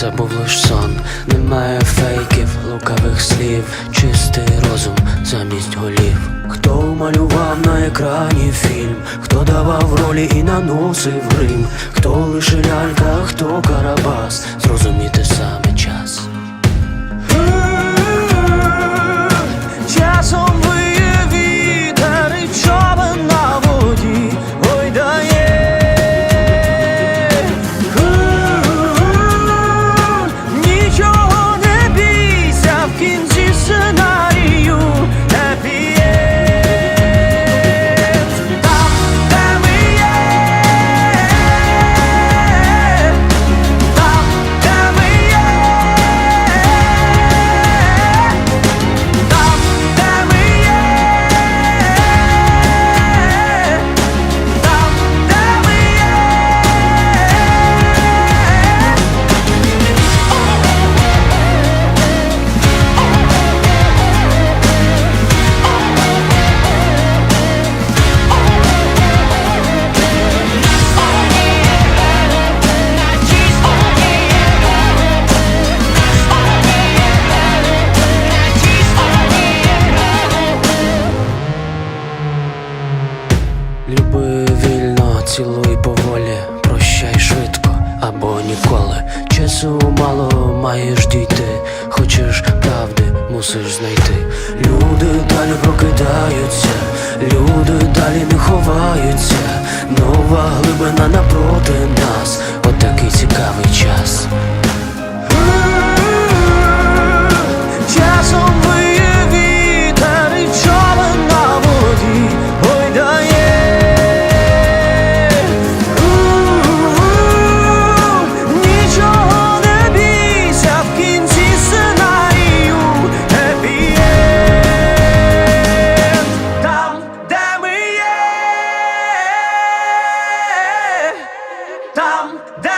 це був лиш сон. Немає фейків, лукавих слів, чистий розум замість голів. Хто малював на екрані фільм, хто давав ролі і наносив грим, хто лише лялька, хто карабас, зрозуміти саме цілуй поволі, прощай швидко або ніколи. Часу мало маєш дійти, хочеш правди, мусиш знайти. Люди далі прокидаються, люди далі не ховаються. Нова глибина напроти нас, отакий цікавий час. Damn.